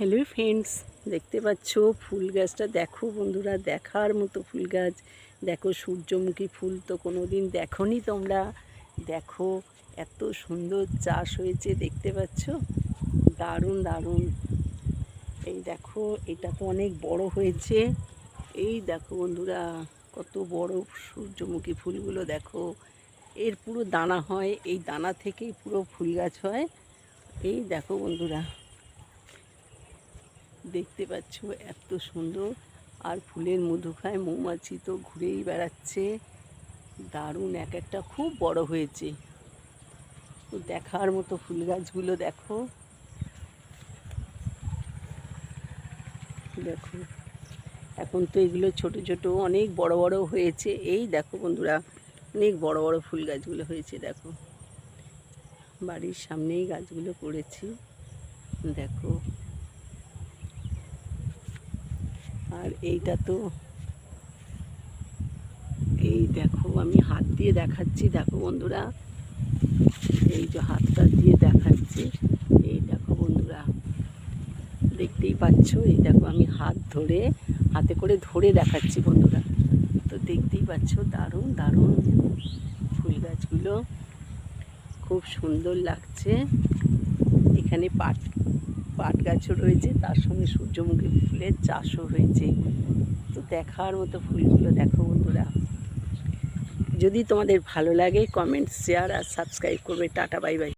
Hello friends দেখতে পাচ্ছ, ফুল গাছটা দেখো বন্ধুরা, দেখার মতো ফুল গাছ। দেখো সূর্যমুখী ফুল তো কোনো দিন দেখনি তোমরা। দেখো, এত সুন্দর চাষ হয়েছে, দেখতে পাচ্ছ? দারুণ দারুণ। এই দেখো, এটা তো অনেক বড় হয়েছে। এই দেখো বন্ধুরা, কত বড় সূর্যমুখী ফুলগুলো দেখো। এর পুরো দানা হয়, এই দানা থেকেই পুরো ফুল গাছ হয়। এই দেখো বন্ধুরা দেখতে পাচ্ছ এত সুন্দর। আর ফুলের মধু খায় মৌমাছি তো ঘুরেই বেড়াচ্ছে। দারুণ, এক একটা খুব বড় হয়েছে। দেখার মতো ফুল গাছগুলো দেখো। দেখো, এখন তো এগুলো ছোট ছোট, অনেক বড় বড় হয়েছে। এই দেখো বন্ধুরা, অনেক বড় বড় ফুল গাছগুলো হয়েছে, দেখো। বাড়ির সামনেই গাছগুলো করেছি। দেখো আর এইটা তো এই দেখো, আমি হাত দিয়ে দেখাচ্ছি। দেখো বন্ধুরা, এই যে হাতটা দিয়ে দেখাচ্ছি। এই দেখো বন্ধুরা, দেখতেই পাচ্ছ? এই দেখো, আমি হাত ধরে, হাতে করে ধরে দেখাচ্ছি বন্ধুরা। তো দেখতেই পাচ্ছ? দারুণ দারুণ ফুল গাছগুলো। খুব সুন্দর লাগছে। এখানে পাট পাট গাছও রয়েছে, তার সঙ্গে সূর্যমুখী ফুলের চাষও হয়েছে। তো দেখার মতো ফুলগুলো দেখো বন্ধুরা। যদি তোমাদের ভালো লাগে কমেন্ট শেয়ার আর সাবস্ক্রাইব করবে। টাটা বাই বাই